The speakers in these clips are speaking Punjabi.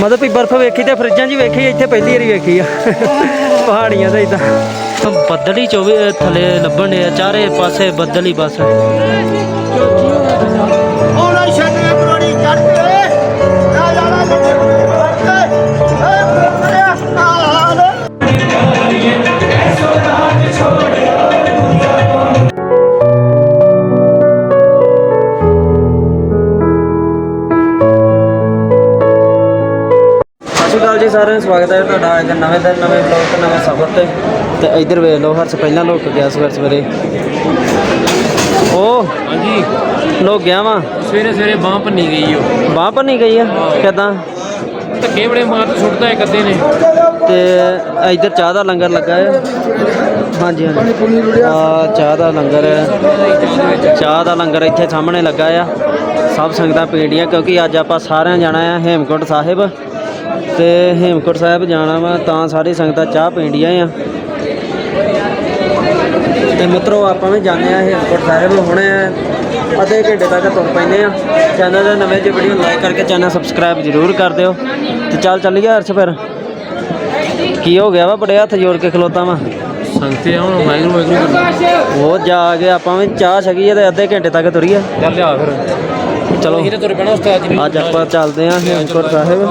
ਮਤਲਬ ਵੀ ਬਰਫ਼ ਵੇਖੀ ਤੇ ਫਰਿੱਜਾਂ 'ਚ ਵੇਖੀ ਇੱਥੇ ਪਹਿਲੀ ਵਾਰੀ ਵੇਖੀ ਆ। ਪਹਾੜੀਆਂ ਦਾ ਇਦਾਂ ਬੱਦਲ ਹੀ ਚੋਵੇ ਥੱਲੇ ਲੱਭਣ ਦੇ ਚਾਰੇ ਪਾਸੇ ਬੱਦਲ ਹੀ ਬਸ। ਉਹਨਾਂ ਛੱਡੇ ਬਰੋੜੀ ਚੜ ਕੇ। ਨਾ ਜਾਣਾ ਅਕਾਲ ਜੀ ਸਾਰਿਆਂ ਨੂੰ ਸਵਾਗਤ ਹੈ ਤੁਹਾਡਾ ਅੱਜ ਨਵੇਂ ਦਿਨ ਨਵੇਂ ਵਲੌਗ ਤੇ ਨਵੇਂ ਸਫ਼ਰ ਤੇ। ਤੇ ਇੱਧਰ ਵੇਖ ਲਓ ਹਰਸ ਪਹਿਲਾਂ ਲੋਕ ਗਿਆ ਸਵੇਰ ਸਵੇਰੇ। ਉਹ ਹਾਂਜੀ। ਲੋਕ ਗਿਆ ਵਾ? ਸਵੇਰੇ ਸਵੇਰੇ ਬਾਹ ਭੰਨੀ ਗਈ ਉਹ। ਬਾਹ ਭੰਨੀ ਗਈ ਆ? ਕਿਦਾਂ? ਧੱਕੇ ਬੜੇ ਮਾਰ ਕੇ ਸੁੱਟਦਾ ਇੱਕ ਅੱਧੇ ਨੇ। ਤੇ ਇੱਧਰ ਚਾਹ ਦਾ ਲੰਗਰ ਲੱਗਾ ਹੈ ਹਾਂਜੀ ਹਾਂਜੀ। ਆ ਚਾਹ ਦਾ ਲੰਗਰ ਹੈ ਚਾਹ ਦਾ ਲੰਗਰ ਇੱਥੇ ਸਾਹਮਣੇ ਲੱਗਾ ਆ। ਸਭ ਸੰਗਤਾਂ ਪੀਂਦੀਆਂ ਕਿਉਂਕਿ ਅੱਜ ਆਪਾਂ ਸਾਰਿਆਂ ਜਾਣਾ ਆ ਹੇਮਕੁੰਟ ਸਾਹਿਬ। ਤੇ ਹੇਮਕੁੰਟ ਸਾਹਿਬ ਜਾਣਾ ਵਾ ਤਾਂ ਸਾਰੀ ਸੰਗਤਾਂ ਚਾਹ ਪੀਂਦੀਆਂ ਆ। ਤੇ ਮਿੱਤਰੋ ਆਪਾਂ ਵੀ ਜਾਂਦੇ ਆ ਹੇਮਕੁੰਟ ਸਾਹਿਬ ਹੁਣ ਅੱਧੇ ਘੰਟੇ ਤੱਕ ਤੁਰ ਪੈਂਦੇ ਆ। ਚੈਨਲ ਦੇ ਨਵੇਂ ਜੇ ਵੀਡੀਓ ਲਾਈਕ ਕਰਕੇ ਚੈਨਲ ਸਬਸਕ੍ਰਾਈਬ ਜ਼ਰੂਰ ਕਰ ਦਿਓ। ਤੇ ਚੱਲ ਚੱਲੀਏ ਹਰਸ਼ ਫਿਰ। ਕੀ ਹੋ ਗਿਆ ਵਾ ਬੜੇ ਹੱਥ ਜੋੜ ਕੇ ਖਲੋਤਾ ਵਾ। ਸੰਗਤੇ ਹੁਣ ਵਾਹਿਗੁਰੂ ਵਾਹਿਗੁਰੂ। ਉਹ ਜਾ ਕੇ ਆਪਾਂ ਵੀ ਚਾਹ ਛਕੀਏ ਤੇ ਅੱਧੇ ਘੰਟੇ ਤੱਕ ਤੁਰੀਏ। ਚੱਲ ਲਿਆ ਫਿਰ। ਚਲੋ ਇਹਨੇ ਤੁਰ ਪੈਣਾ ਉਸਤਾਦ ਜੀ ਅੱਜ ਆਪਾਂ ਚੱਲਦੇ ਆਂ ਹੇਮਕੁੰਟ ਸਾਹਿਬ।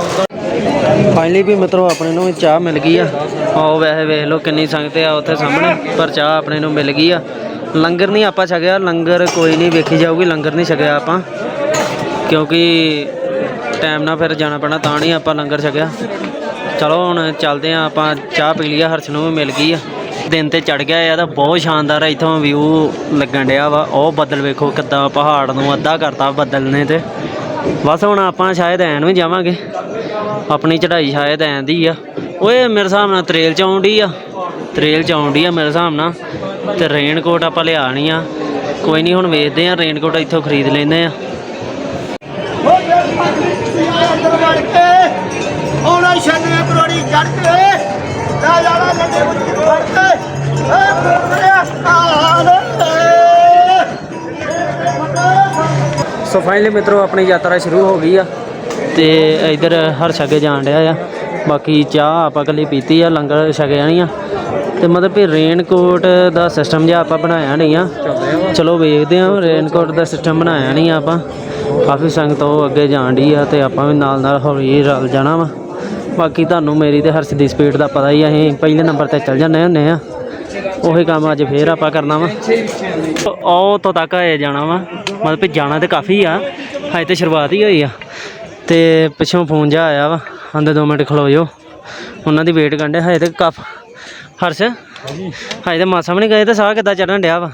ਫਾਈਨਲੀ ਵੀ ਮਿੱਤਰੋ ਆਪਣੇ ਨੂੰ ਚਾਹ ਮਿਲ ਗਈ ਆ। ਆਓ ਵੈਸੇ ਵੇਖ ਲਓ ਕਿੰਨੀ ਸੰਗਤ ਆ ਉੱਥੇ ਸਾਹਮਣੇ, ਪਰ ਚਾਹ ਆਪਣੇ ਨੂੰ ਮਿਲ ਗਈ ਆ। ਲੰਗਰ ਨਹੀਂ ਆਪਾਂ ਛਕਿਆ, ਲੰਗਰ ਕੋਈ ਨਹੀਂ ਵੇਖੀ ਜਾਊਗੀ, ਲੰਗਰ ਨਹੀਂ ਛਕਿਆ ਆਪਾਂ। ਕਿਉਂਕਿ ਟਾਈਮ ਨਾਲ ਫਿਰ ਜਾਣਾ ਪੈਣਾ, ਤਾਂ ਨਹੀਂ ਆਪਾਂ ਲੰਗਰ ਛਕਿਆ। ਚਲੋ ਹੁਣ ਚੱਲਦੇ ਆਂ, ਆਪਾਂ ਚਾਹ ਪੀ ਲਈ ਆ ਹਰਸ਼ ਨੂੰ ਵੀ ਮਿਲ ਗਈ ਆ। ਦਿਨ ਤੇ ਚੜ ਗਿਆ ਆ ਤਾਂ ਬਹੁਤ ਸ਼ਾਨਦਾਰ ਆ, ਇਥੋਂ ਵਿਊ ਲੱਗਣ ਡਿਆ ਵਾ। ਉਹ ਬੱਦਲ ਵੇਖੋ ਕਿੱਦਾਂ ਪਹਾੜ ਨੂੰ ਅੱਧਾ ਕਰਤਾ ਬੱਦਲ ਨੇ ਤੇ। ਬਸ ਹੁਣ ਆਪਾਂ ਸ਼ਾਇਦ ਐਨ ਵੀ ਜਾਵਾਂਗੇ। ਆਪਣੀ ਚੜ੍ਹਾਈ ਸ਼ਾਇਦ ਐਂ ਦੀ ਆ। ਓਏ ਮੇਰੇ ਹਿਸਾਬ ਨਾਲ ਤਰੇਲ ਚ ਆਉਂਦੀ ਆ। ਤਰੇਲ ਚ ਆਉਂਦੀ ਆ ਮੇਰੇ ਹਿਸਾਬ ਨਾਲ। ਤੇ ਰੇਨਕੋਟ ਆਪਾਂ ਲਿਆ ਨਹੀਂ ਆ। ਕੋਈ ਨਹੀਂ ਹੁਣ ਵੇਖਦੇ ਆ, ਰੇਨਕੋਟ ਇੱਥੋਂ ਖਰੀਦ ਲੈਂਦੇ ਆ। ਹੋ ਗਿਆ ਅੰਦਰ ਚੜ ਕੇ ਨਾ ਜਾਣਾ ਲੱਗੇ ਬਰੋੜੀ ਕੇ ਸੋ ਫਾਈਨਲੀ ਮਿੱਤਰੋ, ਆਪਣੀ ਯਾਤਰਾ ਸ਼ੁਰੂ ਹੋ ਗਈ ਆ ਤੇ ਇਧਰ ਹਰ ਛਕੇ ਜਾਣ ਡਿਆ ਆ। ਬਾਕੀ ਚਾਹ ਆਪਾਂ ਕੱਲੀ ਪੀਤੀ ਆ, ਲੰਗਰ ਛਕੇ ਜਾਣੀ ਆ। ਤੇ ਮਤਲਬ ਵੀ ਰੇਨਕੋਟ ਦਾ ਸਿਸਟਮ ਜਿਹਾ ਆਪਾਂ ਬਣਾਇਆ ਨਹੀਂ ਆ। ਚਲੋ ਵੇਖਦੇ ਆ ਰੇਨਕੋਟ ਦਾ ਸਿਸਟਮ ਬਣਾਇਆ ਨਹੀਂ ਆ ਆਪਾਂ। ਕਾਫੀ ਸੰਗਤ ਉਹ ਅੱਗੇ ਜਾਣ ਡਈ ਆ ਤੇ ਆਪਾਂ ਵੀ ਨਾਲ ਨਾਲ ਹੌਲੀ ਰਲ ਜਾਣਾ ਵਾ। ਬਾਕੀ ਤੁਹਾਨੂੰ ਮੇਰੀ ਤੇ ਹਰਸ਼ ਦੀ ਸਪੀਡ ਦਾ ਪਤਾ ਹੀ ਆ, ਅਸੀਂ ਪਹਿਲੇ ਨੰਬਰ ਤੇ ਚੱਲ ਜਾਂਦੇ ਹੁੰਦੇ ਆ। ਉਹੀ ਕੰਮ ਅੱਜ ਫੇਰ ਆਪਾਂ ਕਰਨਾ ਵਾ। ਉਹ ਤੋਂ ਤੱਕ ਆਏ ਜਾਣਾ ਵਾ। ਮਤਲਬ ਵੀ ਜਾਣਾ ਤੇ ਕਾਫੀ ਆ। ਹਜੇ ਤੇ ਸ਼ੁਰੂਆਤ ਹੀ ਹੋਈ ਆ। ਤੇ ਪਿੱਛੋਂ ਫੋਨ ਜਾ ਆਇਆ ਵਾ। ਆਂਦੇ 2 ਮਿੰਟ ਖਲੋ ਜਾਓ ਉਹਨਾਂ ਦੀ ਵੇਟ ਕਰਦੇ ਹਜੇ ਤੇ ਕਾਫ ਹਰਸ਼, ਹਜੇ ਤੇ ਮਾਸਾ ਵੀ ਨਹੀਂ ਗਏ ਤੇ ਸਾਹ ਕਿੱਦਾਂ ਚੜਨ ਡਿਆ ਵਾ?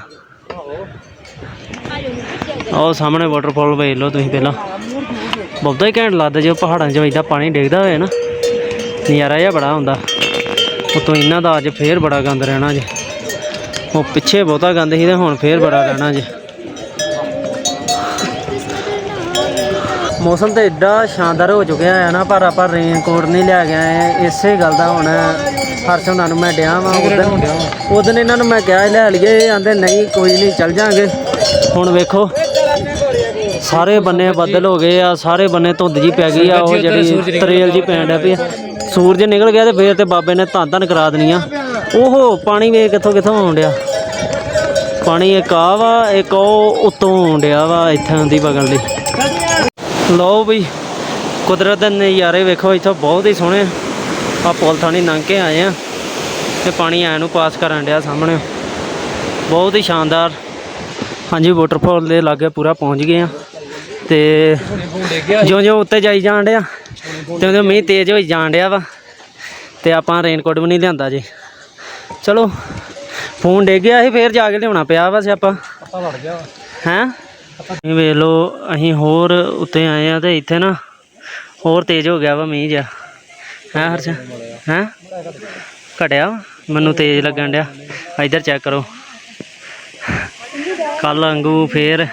ਉਹ ਸਾਹਮਣੇ ਵਾਟਰਫਾਲ ਵੇਖ ਲਓ ਤੁਸੀਂ ਪਹਿਲਾਂ। ਬਹੁਤਾ ਹੀ ਘੈਂਟ ਲੱਗਦਾ ਜੋ ਪਹਾੜਾਂ 'ਚ ਇਦਾਂ ਪਾਣੀ ਡਿੱਗਦਾ ਹੋਇਆ ਨਾ। ਨਜ਼ਾਰਾ ਜਿਹਾ ਬੜਾ ਹੁੰਦਾ। ਉਤੋਂ ਇਹਨਾਂ ਦਾ ਅੱਜ ਫੇਰ ਬੜਾ ਗੰਦ ਰਹਿਣਾ ਜੀ। ਉਹ ਪਿੱਛੇ ਬਹੁਤਾ ਗੰਦ ਸੀ ਤੇ ਹੁਣ ਫੇਰ ਬੜਾ ਰਹਿਣਾ ਜੀ। ਮੌਸਮ ਤੇ ਐਡਾ ਸ਼ਾਨਦਾਰ ਹੋ ਚੁੱਕਿਆ ਹੈ ਨਾ ਪਰ ਆਪਾਂ ਰੇਨਕੋਟ ਨਹੀਂ ਲਿਆ ਗਿਆ ਹੈ ਇਸੇ ਗੱਲ ਦਾ ਹੁਣ ਹਰਸ਼ ਉਹਨਾਂ ਨੂੰ ਮੈਂ ਡਿਆ ਵਾਂ। ਉਦੋਂ ਉਦੋਂ ਇਹਨਾਂ ਨੂੰ ਮੈਂ ਕਿਹਾ ਲੈ ਲਈਏ ਇਹ ਆਂਦੇ ਨਹੀਂ ਕੋਈ ਨਹੀਂ ਚੱਲ ਜਾਾਂਗੇ। ਹੁਣ ਵੇਖੋ ਸਾਰੇ ਬੰਨੇ ਬੱਦਲ ਹੋ ਗਏ ਆ ਸਾਰੇ ਬੰਨੇ ਧੁੰਦ ਜੀ ਪੈ ਗਈ ਆ ਉਹ ਜਿਹੜੀ ਤਰੇਲ ਜੀ ਪੈਣ ਡਿਆ ਪਈ ਆ। ਸੂਰਜ। ਨਿਕਲ ਗਿਆ ਤੇ ਫੇਰ ਤੇ ਬਾਬੇ ਨੇ ਧੰਨ ਧੰਨ ਕਰਾ ਦੇਣੀ ਆ। ਓਹੋ, ਪਾਣੀ ਵੇ ਕਿੱਥੋਂ ਕਿੱਥੋਂ ਆਉਣ ਡਿਆ। ਪਾਣੀ ਇੱਕ ਆ ਵਾ, ਇੱਕ ਉਹ ਉੱਤੋਂ ਆਉਣ ਡਿਆ ਵਾ, ਇੱਥੋਂ ਦੀ ਬਗਲ ਦੀ। ਲਓ ਬਈ, ਕੁਦਰਤ ਦੇ ਨਜ਼ਾਰੇ ਵੇਖੋ, ਇੱਥੋਂ ਬਹੁਤ ਹੀ ਸੋਹਣੇ ਆ। ਪੁਲ ਥਾਣੀ ਲੰਘ ਕੇ ਆਏ ਆ ਤੇ ਪਾਣੀ ਐ ਨੂੰ ਪਾਸ ਕਰਨ ਡਿਆ ਸਾਹਮਣੇ। ਬਹੁਤ ਹੀ ਸ਼ਾਨਦਾਰ। ਹਾਂਜੀ ਵਾਟਰਫਾਲ ਦੇ ਲਾਗੇ ਪੂਰਾ ਪਹੁੰਚ ਗਏ ਆ ਤੇ ਜਿਉਂ ਜਿਉਂ ਉੱਤੇ ਜਾਈ ਜਾਣ ਡਿਆ ਤੇ ਤਿਉਂ ਮੀਂਹ ਤੇਜ਼ ਹੋਈ ਜਾਣ ਡਿਆ ਵਾ ਤੇ ਆਪਾਂ ਰੇਨਕੋਟ ਵੀ ਨਹੀਂ ਲਿਆਂਦਾ ਜੀ। ਚਲੋ ਫੋਨ ਡੇ ਗਿਆ ਸੀ ਫੇਰ ਜਾ ਕੇ ਲਿਆਉਣਾ ਪਿਆ ਵਾ ਸਿਆਪਾ। ਪਤਾ ਲੜ ਗਿਆ ਹੈਂ? ਵੇਖ ਲਓ ਅਸੀਂ ਹੋਰ ਉੱਤੇ ਆਏ ਆ ਤੇ ਇੱਥੇ ਨਾ ਹੋਰ ਤੇਜ਼ ਹੋ ਗਿਆ ਵਾ ਮੀਂਹ ਜਿਹਾ। ਹੈ ਹਰਸ਼? ਹੈਂ? ਘਟਿਆ? ਮੈਨੂੰ ਤੇਜ਼ ਲੱਗਣ ਡਿਆ। ਇੱਧਰ ਚੈੱਕ ਕਰੋ। ਕੱਲ ਵਾਂਗੂ ਫੇਰ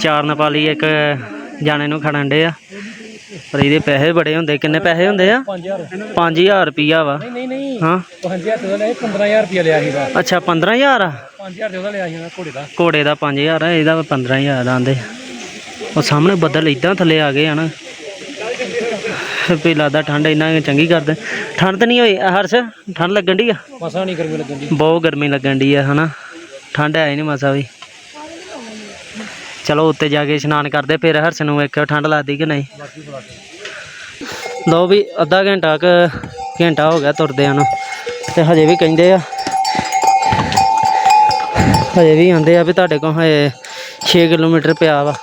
ਚਾਰ ਨੇਪਾਲੀ ਇੱਕ ਜਾਣੇ ਨੂੰ ਖੜਨ ਡੇ ਆ। ਪਰ ਇਹਦੇ ਪੈਸੇ ਬੜੇ ਹੁੰਦੇ ਕਿੰਨੇ ਪੈਸੇ ਹੁੰਦੇ ਆ? 5000 5000 ਰੁਪਿਆ ਵਾ। ਨਹੀਂ ਨਹੀਂ ਹਾਂ। 5000 ਤੇ ਉਹਦਾ ਲਿਆ 15000 ਰੁਪਇਆ ਲਿਆ ਸੀਗਾ। ਅੱਛਾ 15000 ਆ 5000 ਤੇ ਉਹਦਾ ਲਿਆ ਸੀਗਾ ਘੋੜੇ ਦਾ। ਘੋੜੇ ਦਾ 5000 ਆ ਇਹਦਾ 15000 ਆਂਦੇ। ਉਹ ਸਾਹਮਣੇ ਬੱਦਲ ਇਦਾਂ ਥੱਲੇ ਆ ਗਏ ਹਨ ਵੀ ਲੱਗਦਾ ਠੰਡ ਇੰਨਾ ਚੰਗੀ ਕਰਦੇ। ਠੰਡ ਤਾਂ ਨਹੀਂ ਹੋਈ ਹਰਸ਼ ਠੰਡ ਲੱਗਣ ਦੀ ਆ? ਮਸਾ ਨਹੀਂ ਗਰਮੀ ਲੱਗਣ ਦੀ ਬਹੁਤ ਗਰਮੀ ਲੱਗਣ ਦੀ ਆ ਹਨਾ। ਠੰਡ ਹੀ ਨਹੀਂ ਮਸਾ ਵੀ। ਚਲੋ ਉੱਤੇ ਜਾ ਕੇ ਇਸ਼ਨਾਨ ਕਰਦੇ, ਫਿਰ ਹਰਸ਼ ਨੂੰ ਵੇਖਿਓ ਠੰਡ ਲੱਗਦੀ ਕਿ ਨਹੀਂ। ਲਓ ਵੀ ਅੱਧਾ ਘੰਟਾ ਕ ਘੰਟਾ ਹੋ ਗਿਆ ਤੁਰਦਿਆਂ ਨੂੰ, ਤੇ ਹਜੇ ਵੀ ਕਹਿੰਦੇ ਆ। ਹਜੇ ਵੀ ਆਂਦੇ ਆ ਵੀ ਤੁਹਾਡੇ ਕੋਲ ਹਜੇ 6 ਕਿਲੋਮੀਟਰ ਪਿਆ ਵਾ।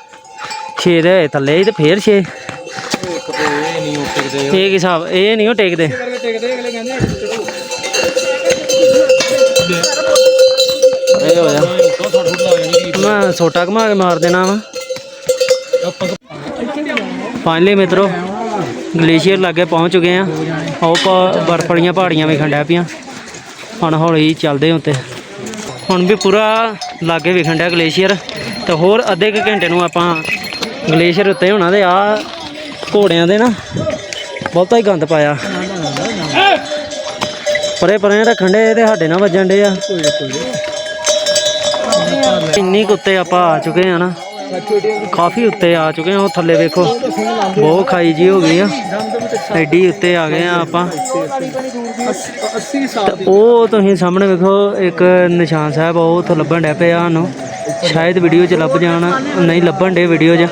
6 ਦੇ ਥੱਲੇ ਤੇ ਫੇਰ 6 ਇਹ ਨਹੀਂ ਇਹ ਕੀ ਹਿਸਾਬ, ਇਹ ਨਹੀਂ ਉਹ ਟੇਕਦੇ। ਇਹ ਹੋ ਜਾ ਉੱਤੋਂ ਮੈਂ ਸੋਟਾ ਘੁਮਾ ਕੇ ਮਾਰ ਦੇਣਾ ਵਾ। ਫਾਈਨਲੀ ਮਿੱਤਰੋ, ਗਲੇਸ਼ੀਅਰ ਲਾਗੇ ਪਹੁੰਚ ਚੁੱਕੇ ਆ। ਉਹ ਪ- ਬਰਫ਼ ਵਾਲੀਆਂ ਪਹਾੜੀਆਂ ਵੇਖਣ ਡਿਆ ਪਈਆਂ ਹੁਣ ਹੌਲੀ ਚੱਲਦੇ ਉੱਤੇ। ਹੁਣ ਵੀ ਪੂਰਾ ਲਾਗੇ ਵੇਖਣ ਡਿਆ ਗਲੇਸ਼ੀਅਰ। ਤੇ ਹੋਰ ਅੱਧੇ ਕੁ ਘੰਟੇ ਨੂੰ ਆਪਾਂ ਗਲੇਸ਼ੀਅਰ ਉੱਤੇ ਹੋਣਾ ਤੇ ਆ ਘੋੜਿਆਂ ਦੇ ਨਾ ਬਹੁਤਾ ਹੀ ਗੰਦ ਪਾਇਆ। ਪਰੇ ਪਰੇ ਰੱਖਣ ਦੇ ਤੇ ਸਾਡੇ ਨਾਲ ਵੱਜਣ ਦੇ ਆ। ਇੰਨੀ ਕੁ ਉੱਤੇ ਆਪਾਂ ਆ ਚੁੱਕੇ ਆ ਨਾ। ਕਾਫੀ ਉੱਤੇ ਆ ਚੁੱਕੇ ਆ ਉਹ ਥੱਲੇ ਵੇਖੋ, ਬਹੁਤ ਖਾਈ ਜੀ ਹੋ ਗਈ ਆ। ਐਡੀ ਉੱਤੇ ਆ ਗਏ ਆ ਆਪਾਂ। ਉਹ ਤੁਸੀਂ ਸਾਹਮਣੇ ਵੇਖੋ, ਇੱਕ ਨਿਸ਼ਾਨ ਸਾਹਿਬ, ਉਹ ਉੱਥੋਂ ਲੱਭਣ ਡਿਆ ਪਿਆ ਸਾਨੂੰ। ਸ਼ਾਇਦ ਵੀਡੀਓ 'ਚ ਲੱਭ ਜਾਣ, ਨਹੀਂ ਲੱਭਣ ਡੇ ਵੀਡੀਓ 'ਚ।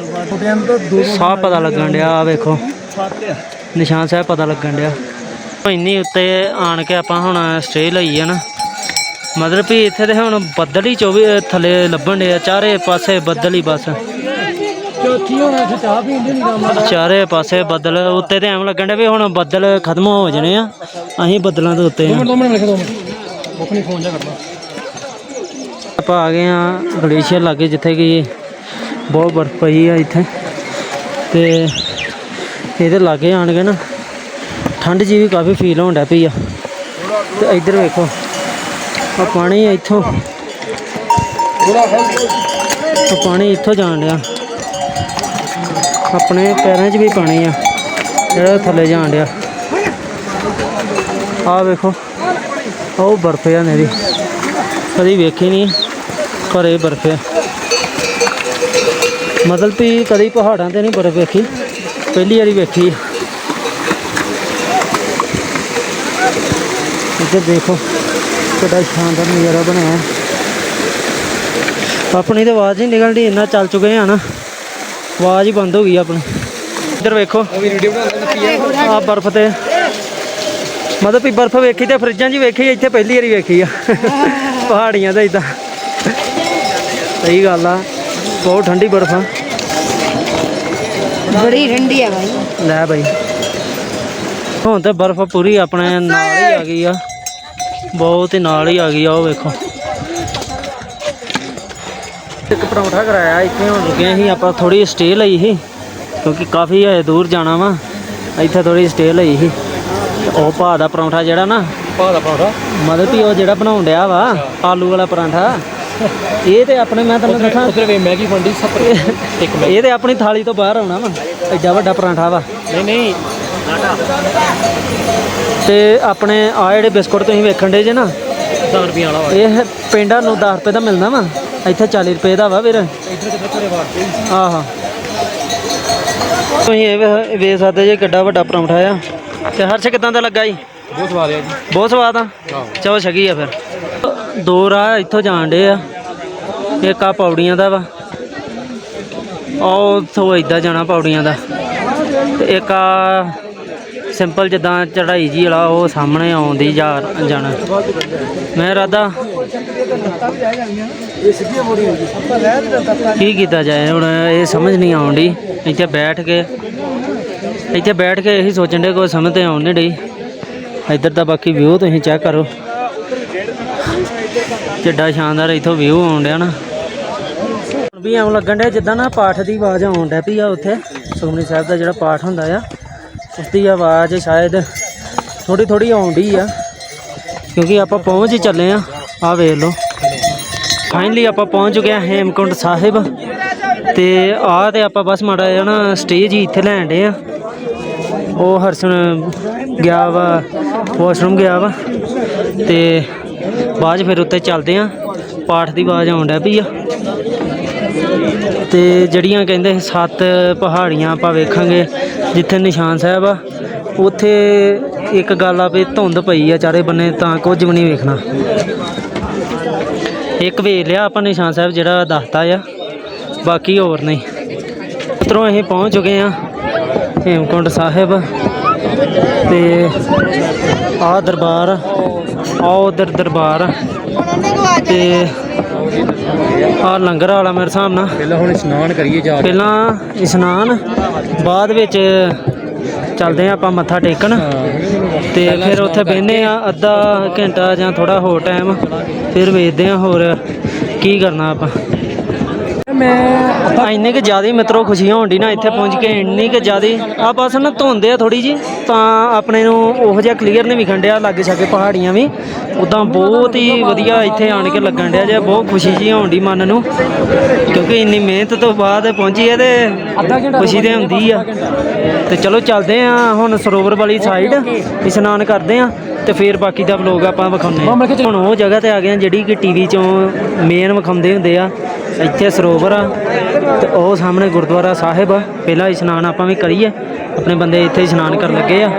ਸਾਹ ਪਤਾ ਲੱਗਣ ਡਿਆ ਆ ਵੇਖੋ। ਨਿਸ਼ਾਨ ਸਾਹਿਬ ਪਤਾ ਲੱਗਣ ਡਿਆ। ਇੰਨੀ ਉੱਤੇ ਆਣ ਕੇ ਆਪਾਂ ਹੁਣ ਸਟੇ ਲਈ ਆ ਨਾ। ਮਤਲਬ ਵੀ ਇੱਥੇ ਤੇ ਹੁਣ ਬੱਦਲ ਹੀ 24 ਥੱਲੇ ਲੱਭਣ ਡੇ ਆ ਚਾਰੇ ਪਾਸੇ ਬੱਦਲ ਹੀ ਬਸ। ਚੌਥੀ ਹੋਣਾ ਇੱਥੇ ਚਾਹ ਪੀਂਦੇ ਨਹੀਂ ਕੰਮ ਚਾਰੇ ਪਾਸੇ ਬੱਦਲ ਉੱਤੇ ਤੇ ਐਵੇਂ ਲੱਗਣ ਡਿਆ ਵੀ ਹੁਣ ਬੱਦਲ ਖਤਮ ਹੋ ਜਾਣੇ ਆ। ਅਸੀਂ ਬੱਦਲਾਂ ਦੇ ਉੱਤੇ ਆ। ਦੋ ਦੋ ਆਪਾਂ ਆ ਗਏ ਆ ਗਲੇਸ਼ੀਅਰ ਲਾਗੇ ਜਿੱਥੇ ਕਿ ਬਹੁਤ ਬਰਫ਼ ਪਈ ਆ ਇੱਥੇ। ਤੇ ਇਹਦੇ ਲਾਗੇ ਆਣ ਕੇ ਨਾ ਠੰਡ ਜੀ ਵੀ ਕਾਫੀ ਫੀਲ ਹੋਣ ਡੈ ਪਈ ਆ। ਤੇ ਇੱਧਰ ਵੇਖੋ। ਆ ਪਾਣੀ ਇੱਥੋਂ ਆ ਪਾਣੀ ਇੱਥੋਂ ਜਾਣ ਡਿਆ। ਆਪਣੇ ਪੈਰਾਂ 'ਚ ਵੀ ਪਾਣੀ ਆ, ਜਿਹੜਾ ਥੱਲੇ ਜਾਣ ਡਿਆ। ਆ ਵੇਖੋ ਉਹ ਬਰਫ਼ ਆ ਨੇਰੀ ਕਦੀ ਵੇਖੀ ਨਹੀਂ ਪਰ ਇਹ ਬਰਫ਼ ਆ। ਮਤਲਬ ਵੀ ਕਦੀ ਪਹਾੜਾਂ ਤੇ ਨਹੀਂ ਬਰਫ਼ ਵੇਖੀ, ਪਹਿਲੀ ਵਾਰੀ ਵੇਖੀ। ਆ। ਇੱਧਰ ਦੇਖੋ ਕਿੱਡਾ ਸ਼ਾਨਦਾਰ ਨਜ਼ਾਰਾ ਬਣਿਆ ਹੈ। ਆਪਣੀ ਤਾਂ ਆਵਾਜ਼ ਹੀ ਨਿਕਲਦੀ ਇੰਨਾ ਚੱਲ ਚੁੱਕੇ ਆ ਨਾ। ਆਵਾਜ਼ ਹੀ ਬੰਦ ਹੋ ਗਈ ਆਪਣੀ। ਇੱਧਰ ਵੇਖੋ ਆ ਬਰਫ਼ ਤੇ। ਮਤਲਬ ਵੀ ਬਰਫ਼ ਵੇਖੀ ਤੇ ਫਰਿੱਜਾਂ 'ਚ ਵੇਖੀ ਇੱਥੇ ਪਹਿਲੀ ਵਾਰੀ ਵੇਖੀ ਆ। ਪਹਾੜੀਆਂ ਤੇ ਇਦਾਂ। ਸਹੀ ਗੱਲ ਆ ਬਹੁਤ ਠੰਡੀ ਬਰਫ਼ ਆ। ਬੜੀ ਠੰਡੀ ਹੈ ਭਾਈ ਲੈ ਬਾਈ। ਹੁਣ ਤੇ ਬਰਫ਼ ਪੂਰੀ ਆਪਣੇ ਨਾਲ ਹੀ ਆ ਗਈ ਆ। ਬਹੁਤ ਹੀ ਨਾਲ ਹੀ ਆ ਗਈ ਆ ਉਹ ਵੇਖੋ। ਇੱਕ ਪਰੌਂਠਾ ਕਰਾਇਆ ਇੱਥੇ ਹੁਣ ਰੁਕੇ ਸੀ ਆਪਾਂ ਥੋੜੀ ਸਟੇ ਲਈ ਸੀ ਕਿਉਂਕਿ ਕਾਫੀ ਹੈ ਦੂਰ ਜਾਣਾ ਵਾ ਇੱਥੇ ਥੋੜੀ ਸਟੇ ਲਈ ਸੀ। ਉਹ ਭਾ ਦਾ ਪਰੌਂਠਾ ਜਿਹੜਾ ਨਾ ਪਾ ਦਾ ਪਰੌਂਠਾ? ਮਤਲਬ ਵੀ ਉਹ ਜਿਹੜਾ ਬਣਾਉਣ ਡਿਆ ਵਾ ਆਲੂ ਵਾਲਾ ਪਰਾਂਠਾ ਇਹ ਤੇ ਆਪਣੇ ਮੈਂ ਤੁਹਾਨੂੰ ਦੱਸਾਂ ਉਧਰ ਵੇ ਮੈਗੀ ਫੰਡੀ ਸਭ ਇੱਕ ਮੈਗੀ। ਇਹ ਤੇ ਆਪਣੀ ਥਾਲੀ ਤੋਂ ਬਾਹਰ ਆਉਣਾ ਵਾ ਐਡਾ ਵੱਡਾ ਪਰਾਂਠਾ ਵਾ। ਨਹੀਂ ਨਹੀਂ। ਤੇ ਆਪਣੇ ਆ ਜਿਹੜੇ ਬਿਸਕੁਟ ਤੁਸੀਂ ਵੇਖਣ ਦੇ ਜੇ ਨਾ 10 ਰੁਪਏ ਵਾਲਾ ਇਹ ਪਿੰਡਾਂ ਨੂੰ 10 ਰੁਪਏ ਦਾ ਮਿਲਦਾ ਵਾ ਇੱਥੇ 40 ਰੁਪਏ ਦਾ ਵਾ ਵੀਰ। ਆਹਾ। ਤੁਸੀਂ ਇਹ ਵੇ- ਵੇਖ ਸਕਦੇ ਜੇ ਕਿੱਡਾ ਵੱਡਾ ਪਰੌਂਠਾ ਆ। ਤੇ ਹਰਸ਼ ਕਿਦਾਂ ਦਾ ਲੱਗਾ ਜੀ? ਬਹੁਤ ਸਵਾਦ ਆ ਜੀ। ਬਹੁਤ ਸਵਾਦ ਆ? ਚਲੋ ਛਕੀ ਆ ਫਿਰ। ਦੋ ਰਾਹ ਇੱਥੋਂ ਜਾਣ ਡੇ ਆ। ਇੱਕ ਆ ਪੌੜੀਆਂ ਦਾ ਵਾ। ਉਹ ਉੱਥੋਂ ਏਦਾਂ ਜਾਣਾ ਪੌੜੀਆਂ ਦਾ। ਤੇ ਇੱਕ ਆ ਸਿੰਪਲ ਜਿੱਦਾਂ ਚੜਾਈ ਜੀ ਵਾਲਾ ਉਹ ਸਾਹਮਣੇ ਆਉਂਦੀ ਜਾ ਜਾਣਾ। ਮੈਂ ਰਾਦਾ ਕੀ ਕੀਤਾ ਜਾਏ ਹੁਣ, ਇਹ ਸਮਝ ਨਹੀਂ ਆਉਂਦੀ ਇੱਥੇ ਬੈਠ ਕੇ, ਇੱਥੇ ਬੈਠ ਕੇ ਇਹੀ ਸੋਚਣ ਦੇ ਕੋਈ ਸਮਝ ਤੇ ਆਉਣ ਨਹੀਂ ਡਈ। ਇੱਧਰ ਦਾ ਬਾਕੀ ਵਿਊ ਤੁਸੀਂ ਚੈੱਕ ਕਰੋ। ਕਿੱਡਾ ਸ਼ਾਨਦਾਰ ਇੱਥੋਂ ਵਿਊ ਆਉਣ ਡਿਆ ਨਾ। ਵੀ ਐਂ ਲੱਗਣ ਡਿਆ ਜਿੱਦਾਂ ਨਾ ਪਾਠ ਦੀ ਆਵਾਜ਼ ਆਉਣ ਡੈ ਪਈ ਆ ਉੱਥੇ। ਸੁਖਮਨੀ ਸਾਹਿਬ ਦਾ ਜਿਹੜਾ ਪਾਠ ਹੁੰਦਾ ਆ ਉਸ ਦੀ ਆਵਾਜ਼ ਸ਼ਾਇਦ ਥੋੜੀ ਥੋੜੀ ਆਉਂਦੀ ਆ, ਕਿਉਂਕਿ ਆਪਾਂ ਪਹੁੰਚ ਹੀ ਚੱਲੇ ਆ। ਆ ਵੇਖ ਲਓ। ਫਾਈਨਲੀ ਆਪਾਂ ਪਹੁੰਚ ਚੁੱਕੇ ਆ ਹੇਮਕੁੰਟ ਸਾਹਿਬ। ਤੇ ਆ ਤੇ ਆਪਾਂ ਬਸ ਮਾੜਾ ਜਿਹਾ ਨਾ ਸਟੇਜ ਹੀ ਇੱਥੇ ਲੈਣ ਡੇ ਆ। ਉਹ ਹਰਸਨ ਗਿਆ ਵਾ ਵਾਸ਼ਰੂਮ ਗਿਆ ਵਾ। ਤੇ ਬਾਅਦ 'ਚ ਫਿਰ ਉੱਤੇ ਚੱਲਦੇ ਆ। ਪਾਠ ਦੀ ਆਵਾਜ਼ ਆਉਣ ਡੈ ਪਈ ਆ। ਤੇ ਜਿਹੜੀਆਂ ਕਹਿੰਦੇ ਸੱਤ ਪਹਾੜੀਆਂ ਆਪਾਂ ਵੇਖਾਂਗੇ ਜਿੱਥੇ ਨਿਸ਼ਾਨ ਸਾਹਿਬ ਆ, ਉੱਥੇ ਇੱਕ ਗੱਲ ਆ ਵੀ ਧੁੰਦ ਪਈ ਆ ਚਾਰੇ ਬੰਨੇ, ਤਾਂ ਕੁਝ ਵੀ ਨਹੀਂ ਵੇਖਣਾ। ਇੱਕ ਵੇਖ ਲਿਆ ਆਪਾਂ ਨਿਸ਼ਾਨ ਸਾਹਿਬ ਜਿਹੜਾ ਦੱਸਤਾ ਆ, ਬਾਕੀ ਹੋਰ ਨਹੀਂ। ਉਤਰੋਂ ਅਸੀਂ ਪਹੁੰਚ ਚੁੱਕੇ ਆ ਹੇਮਕੁੰਡ ਸਾਹਿਬ। ਤੇ ਆ ਦਰਬਾਰ ਆ ਉਧਰ ਦਰਬਾਰ। ਆ। ਤੇ ਆ ਲੰਗਰ ਵਾਲਾ ਮੇਰੇ ਹਿਸਾਬ ਨਾਲ। ਪਹਿਲਾਂ ਹੁਣ ਇਸ਼ਨਾਨ ਕਰੀਏ ਜਾ ਕੇ। ਪਹਿਲਾਂ ਇਸ਼ਨਾਨ ਬਾਅਦ ਵਿੱਚ ਚੱਲਦੇ ਆ ਆਪਾਂ ਮੱਥਾ ਟੇਕਣ। ਤੇ ਫਿਰ ਉੱਥੇ ਬਹਿੰਦੇ ਆ ਅੱਧਾ ਘੰਟਾ ਜਾਂ ਥੋੜਾ ਹੋਰ ਟਾਈਮ ਫਿਰ ਵੇਖਦੇ ਆ ਹੋਰ ਕੀ ਕਰਨਾ ਆਪਾਂ। ਮੈਂ ਇੰਨੇ ਕਿ ਜ਼ਿਆਦਾ ਮਿੱਤਰੋ ਖੁਸ਼ੀ ਹੋਣ ਦੀ ਨਾ ਇੱਥੇ ਪਹੁੰਚ ਕੇ ਇੰਨੀ ਕਿ ਜ਼ਿਆਦਾ। ਆ ਬਸ ਨਾ ਧੁੰਦੇ ਆ ਥੋੜੀ ਜੀ ਤਾਂ ਆਪਣੇ ਨੂੰ ਉਹੋ ਜਿਹਾ ਕਲੀਅਰ ਨਹੀਂ ਵਿਖਣ ਡਿਆ ਲਾਗੇ ਛਾਗੇ ਪਹਾੜੀਆਂ ਵੀ। ਉਦਾਂ ਬਹੁਤ ਹੀ ਵਧੀਆ ਇੱਥੇ ਆਣ ਕੇ ਲੱਗਣ ਡਿਆ ਜੇ ਬਹੁਤ ਖੁਸ਼ੀ ਜੀ ਹੋਣ ਦੀ ਮਨ ਨੂੰ। ਕਿਉਂਕਿ ਇੰਨੀ ਮਿਹਨਤ ਤੋਂ ਬਾਅਦ ਪਹੁੰਚੀ ਹੈ ਤੇ ਖੁਸ਼ੀ ਤੇ ਹੁੰਦੀ ਆ। ਤੇ ਚਲੋ ਚੱਲਦੇ ਆ ਹੁਣ ਸਰੋਵਰ ਵਾਲੀ ਸਾਈਡ ਇਸ਼ਨਾਨ ਕਰਦੇ ਆ ਤੇ ਫਿਰ ਬਾਕੀ ਦਾ ਵਲੋਗ ਆਪਾਂ ਵਿਖਾਉਂਦੇ ਹੁਣ ਉਹ ਜਗ੍ਹਾ ਤੇ ਆ ਗਏ ਆ ਜਿਹੜੀ ਕਿ ਟੀਵੀ ਚੋਂ ਮੇਨ ਵਿਖਾਉਂਦੇ ਹੁੰਦੇ ਆ। ਇੱਥੇ ਸਰੋਵਰ ਆ ਤੇ ਉਹ ਸਾਹਮਣੇ ਗੁਰਦੁਆਰਾ ਸਾਹਿਬ ਆ। ਪਹਿਲਾਂ ਇਸ਼ਨਾਨ ਆਪਾਂ ਵੀ ਕਰੀਏ। ਆਪਣੇ ਬੰਦੇ ਇੱਥੇ ਇਸ਼ਨਾਨ ਕਰਨ ਲੱਗੇ ਆ।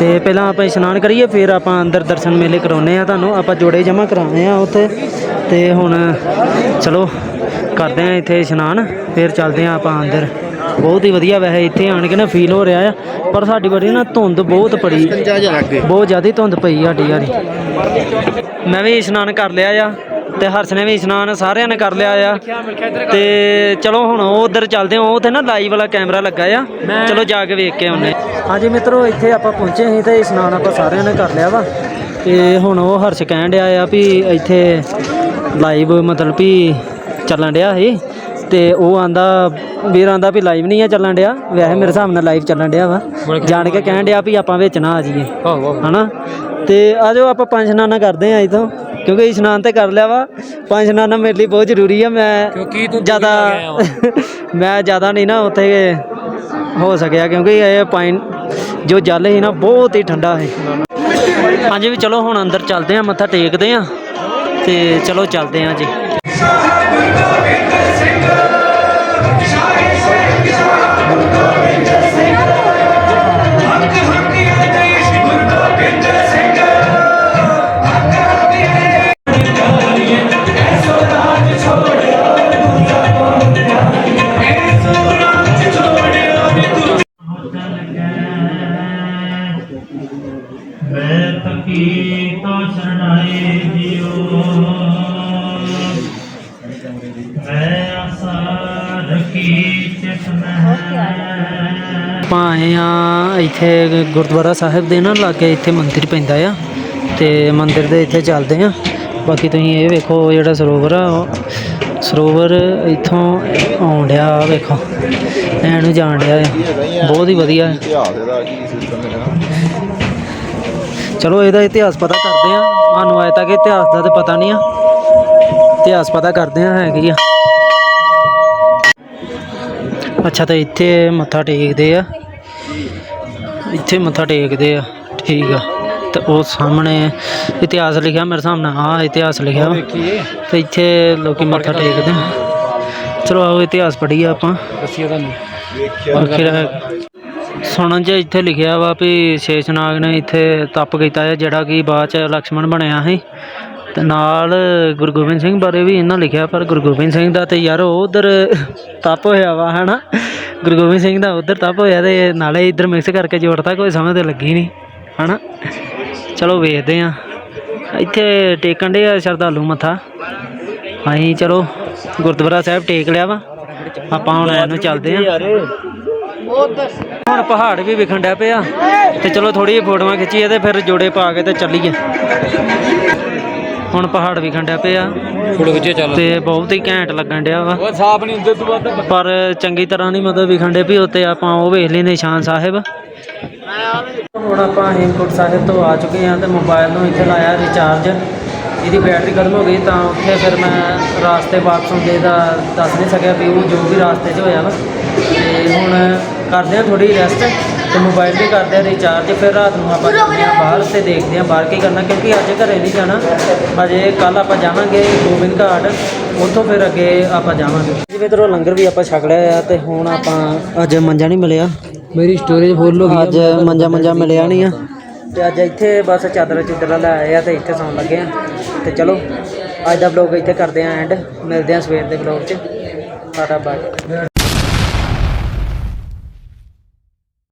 ਤੇ ਪਹਿਲਾਂ ਆਪਾਂ ਇਸ਼ਨਾਨ ਕਰੀਏ ਫਿਰ ਆਪਾਂ ਅੰਦਰ ਦਰਸ਼ਨ ਮੇਲੇ ਕਰਾਉਨੇ ਆ ਤੁਹਾਨੂੰ। ਆਪਾਂ ਜੋੜੇ ਜਮ੍ਹਾਂ ਕਰਾਉਣੇ ਆ ਉੱਥੇ। ਤੇ ਹੁਣ ਚਲੋ ਕਰਦੇ ਆ ਇੱਥੇ ਇਸ਼ਨਾਨ। ਫਿਰ ਚੱਲਦੇ ਆ ਆਪਾਂ ਅੰਦਰ। ਬਹੁਤ ਹੀ ਵਧੀਆ ਵੈਸੇ ਇੱਥੇ ਆਣ ਕੇ ਨਾ ਫੀਲ ਹੋ ਰਿਹਾ ਆ। ਪਰ ਸਾਡੀ ਵਾਰੀ ਨਾ ਧੁੰਦ ਬਹੁਤ ਪੜੀ। ਬਹੁਤ ਜ਼ਿਆਦਾ ਧੁੰਦ ਪਈ ਸਾਡੀ ਵਾਰੀ ਮੈਂ ਵੀ ਇਸ਼ਨਾਨ ਕਰ ਲਿਆ ਆ। ਤੇ ਹਰਸ਼ ਨੇ ਵੀ ਇਸ਼ਨਾਨ ਸਾਰਿਆਂ ਨੇ ਕਰ ਲਿਆ ਆ। ਤੇ ਚਲੋ ਹੁਣ ਉਹ ਉਧਰ ਚੱਲਦੇ ਹਾਂ ਉੱਥੇ ਨਾ ਲਾਈਵ ਵਾਲਾ ਕੈਮਰਾ ਲੱਗਾ ਆ। ਚਲੋ ਜਾ ਕੇ ਵੇਖ ਕੇ ਆਉਨੇ ਹਾਂਜੀ ਮਿੱਤਰੋ ਇੱਥੇ ਆਪਾਂ ਪਹੁੰਚੇ ਸੀ ਤੇ ਇਸ਼ਨਾਨ ਆਪਾਂ ਸਾਰਿਆਂ ਨੇ ਕਰ ਲਿਆ ਵਾ। ਤੇ ਹੁਣ ਉਹ ਹਰਸ਼ ਕਹਿਣ ਡਿਆ ਆ ਵੀ ਇੱਥੇ ਲਾਈਵ ਮਤਲਬ ਵੀ ਚੱਲਣ ਡਿਆ ਸੀ। ਤੇ ਉਹ ਆਂਦਾ ਵੀਰ ਆਂਦਾ ਵੀ ਲਾਈਵ ਨਹੀਂ ਆ ਚੱਲਣ ਡਿਆ। ਵੈਸੇ ਮੇਰੇ ਹਿਸਾਬ ਨਾਲ ਲਾਈਵ ਚੱਲਣ ਡਿਆ ਵਾ। ਜਾਣ ਕੇ ਕਹਿਣ ਡਿਆ ਵੀ ਆਪਾਂ ਵਿੱਚ ਨਾ ਆ ਜਾਈਏ। ਹਨਾ? ਤੇ ਆਜੋ ਆਪਾਂ ਪੰਜ ਇਸ਼ਨਾਨਾਂ ਕਰਦੇ ਆ ਇਥੋਂ। ਕਿਉਂਕਿ ਇਸ਼ਨਾਨ ਤੇ ਕਰ ਲਿਆ ਵਾ। ਪੰਜ ਇਸ਼ਨਾਨਾਂ ਮੇਰੇ ਲਈ ਬਹੁਤ ਜ਼ਰੂਰੀ ਆ। ਮੈਂ ਕਿਉਂਕਿ ਤੂੰ ਜ਼ਿਆਦਾ ਮੈਂ ਜ਼ਿਆਦਾ ਨਹੀਂ ਨਾ ਉੱਥੇ ਹੋ ਸਕਿਆ ਕਿਉਂਕਿ ਇਹ ਪਾਣੀ ਜੋ ਜਲ ਸੀ ਨਾ ਬਹੁਤ ਹੀ ਠੰਡਾ ਹੈ ਹਾਂਜੀ ਵੀ ਚਲੋ ਹੁਣ ਅੰਦਰ ਚੱਲਦੇ ਆ ਮੱਥਾ ਟੇਕਦੇ ਆ ਤੇ ਚਲੋ ਚੱਲਦੇ ਆ ਜੀ। ਮੈਂ ਆਏ ਆ ਇੱਥੇ ਗੁਰਦੁਆਰਾ ਸਾਹਿਬ ਦੇ ਨਾ ਲਾਗੇ ਇੱਥੇ ਮੰਦਿਰ ਪੈਂਦਾ ਆ ਤੇ ਮੰਦਿਰ ਦੇ ਇੱਥੇ ਚੱਲਦੇ ਆ। ਬਾਕੀ ਤੁਸੀਂ ਇਹ ਵੇਖੋ ਜਿਹੜਾ ਸਰੋਵਰ ਆ, ਉਹ ਸਰੋਵਰ ਇੱਥੋਂ ਆਉਣ ਡਿਆ ਵੇਖੋ। ਐਨ ਨੂੰ ਜਾਣ ਡਿਆ ਆ। ਬਹੁਤ ਹੀ ਵਧੀਆ ਚਲੋ ਇਹਦਾ ਇਤਿਹਾਸ ਪਤਾ ਕਰਦੇ ਆ। ਸਾਨੂੰ ਅਜੇ ਤੱਕ ਇਤਿਹਾਸ ਦਾ ਤੇ ਪਤਾ ਨਹੀਂ ਆ। ਇਤਿਹਾਸ ਪਤਾ ਕਰਦੇ ਆ ਹੈ ਕੀ ਆ। ਅੱਛਾ ਤਾਂ ਇੱਥੇ ਮੱਥਾ ਟੇਕਦੇ ਆ। ਇੱਥੇ ਮੱਥਾ ਟੇਕਦੇ ਆ ਠੀਕ ਆ। ਤੇ ਉਹ ਸਾਹਮਣੇ ਇਤਿਹਾਸ ਲਿਖਿਆ ਮੇਰੇ ਸਾਹਮਣੇ ਆ ਇਤਿਹਾਸ ਲਿਖਿਆ। ਤੇ ਇੱਥੇ ਲੋਕੀ ਮੱਥਾ ਟੇਕਦੇ ਆ। ਚਲੋ ਆਓ ਇਤਿਹਾਸ ਪੜ੍ਹੀਏ ਆਪਾਂ। ਦੱਸੀਏ ਤੁਹਾਨੂੰ ਸੁਣਨ 'ਚ ਇੱਥੇ ਲਿਖਿਆ ਵਾ ਵੀ ਸ਼ੇਸ਼ਨਾਗ ਨੇ ਇੱਥੇ ਤਪ ਕੀਤਾ ਹੈ ਜਿਹੜਾ ਕਿ ਬਾਅਦ 'ਚ ਲਕਸ਼ਮਣ ਬਣਿਆ ਸੀ। ਤੇ ਨਾਲ ਗੁਰੂ ਗੋਬਿੰਦ ਸਿੰਘ ਬਾਰੇ ਵੀ ਇਹਨਾਂ ਲਿਖਿਆ ਪਰ ਗੁਰੂ ਗੋਬਿੰਦ ਸਿੰਘ ਦਾ ਤੇ ਯਾਰ ਉਧਰ ਤਪ ਹੋਇਆ ਵਾ ਹਨਾ। ਗੁਰੂ ਗੋਬਿੰਦ ਸਿੰਘ ਦਾ ਉਧਰ ਤਪ ਹੋਇਆ ਤੇ ਨਾਲੇ ਇੱਧਰ ਮਿਕਸ ਕਰਕੇ ਜੋੜਤਾ ਕੋਈ ਸਮਝ ਤੇ ਲੱਗੀ ਨਹੀਂ, ਹਨਾ? ਚਲੋ ਵੇਖਦੇ ਆ ਇੱਥੇ ਟੇਕਣ ਦੇ ਆ ਸ਼ਰਧਾਲੂ ਮੱਥਾ। ਅਸੀਂ ਚਲੋ, ਗੁਰਦੁਆਰਾ ਸਾਹਿਬ ਟੇਕ ਲਿਆ ਵਾ। ਆਪਾਂ ਹੁਣ ਇਹਨੂੰ ਚੱਲਦੇ ਆ ਹੁਣ ਪਹਾੜ ਵੀ ਵਿਖਣ ਡਿਆ ਪਿਆ ਤੇ ਚਲੋ ਥੋੜੀ ਜਿਹੀ ਫੋਟੋਆਂ ਖਿੱਚੀਏ ਤੇ ਫਿਰ ਜੋੜੇ ਪਾ ਕੇ ਤੇ ਚੱਲੀਏ। ਹੁਣ ਪਹਾੜ ਵਿਖਣ ਡਿਆ ਪਿਆ। ਫੋਟੋ ਖਿੱਚੇ ਚੱਲ। ਤੇ ਬਹੁਤ ਹੀ ਘੈਂਟ ਲੱਗਣ ਡਿਆ ਵਾ। ਉਹ ਸਾਫ਼ ਨਹੀਂ ਹੁੰਦੇ ਤੋਂ ਬਾਅਦ ਪਰ ਚੰਗੀ ਤਰ੍ਹਾਂ ਨਹੀਂ ਮਤਲਬ ਵਿਖਣ ਡੇ ਵੀ ਉੱਤੇ ਆਪਾਂ ਉਹ ਵੇਖ ਲਈ ਨਿਸ਼ਾਨ ਸਾਹਿਬ। ਹੁਣ ਆਪਾਂ ਹੇਮਕੁੰਟ ਸਾਹਿਬ ਤੋਂ ਆ ਚੁੱਕੇ ਹਾਂ ਤੇ ਮੋਬਾਈਲ ਨੂੰ ਇੱਥੇ ਲਾਇਆ ਰਿਚਾਰਜ ਇਹਦੀ ਬੈਟਰੀ ਖਤਮ ਹੋ ਗਈ ਤਾਂ ਉੱਥੇ ਫਿਰ ਮੈਂ ਰਾਸਤੇ ਵਾਪਸ ਹੁੰਦੇ ਦਾ ਦੱਸ ਨਹੀਂ ਸਕਿਆ ਵੀ ਉਹ ਜੋ ਵੀ ਰਾਸਤੇ 'ਚ ਹੋਇਆ ਵਾ। ਤੇ ਹੁਣ ਕਰਦੇ ਹਾਂ ਥੋੜੀ ਰੈਸਟ ਤੇ ਮੋਬਾਈਲ ਵੀ ਕਰਦੇ ਹਾਂ ਰਿਚਾਰਜ ਫਿਰ ਰਾਤ ਨੂੰ ਆਪਾਂ ਜਾਂਦੇ ਹਾਂ ਬਾਹਰ ਤੇ ਦੇਖਦੇ ਹਾਂ ਬਾਹਰ ਕੀ ਕਰਨਾ ਕਿਉਂਕਿ ਅੱਜ ਘਰੇ ਨਹੀਂ ਜਾਣਾ। ਅਜੇ ਕੱਲ ਆਪਾਂ ਜਾਵਾਂਗੇ ਗੋਬਿੰਦ ਘਾਟ ਉੱਥੋਂ ਫਿਰ ਅੱਗੇ ਆਪਾਂ ਜਾਵਾਂਗੇ। ਜਿਵੇਂ ਤਰ੍ਹਾਂ ਲੰਗਰ ਵੀ ਆਪਾਂ ਛਕ ਲਿਆ ਆ ਤੇ ਹੁਣ ਆਪਾਂ ਅੱਜ ਮੰਜਾ ਨਹੀਂ ਮਿਲਿਆ। ਮੇਰੀ ਸਟੋਰੇਜ ਫੁੱਲ ਹੋ ਗਈ ਅੱਜ ਮੰਜਾ ਮੰਜਾ ਮਿਲਿਆ ਨਹੀਂ ਆ। ਤੇ ਅੱਜ ਇੱਥੇ ਬਸ ਚਾਦਰ ਚੁੱਦਰਾ ਲੈ ਆਏ ਆ ਤੇ ਇੱਥੇ ਸੌਣ ਲੱਗੇ ਆ। ਤੇ ਚਲੋ ਅੱਜ ਦਾ ਵਲੌਗ ਇੱਥੇ ਕਰਦੇ ਆ ਐਂਡ ਮਿਲਦੇ ਆ ਸਵੇਰ ਦੇ ਵਲੌਗ 'ਚ। Tata bye.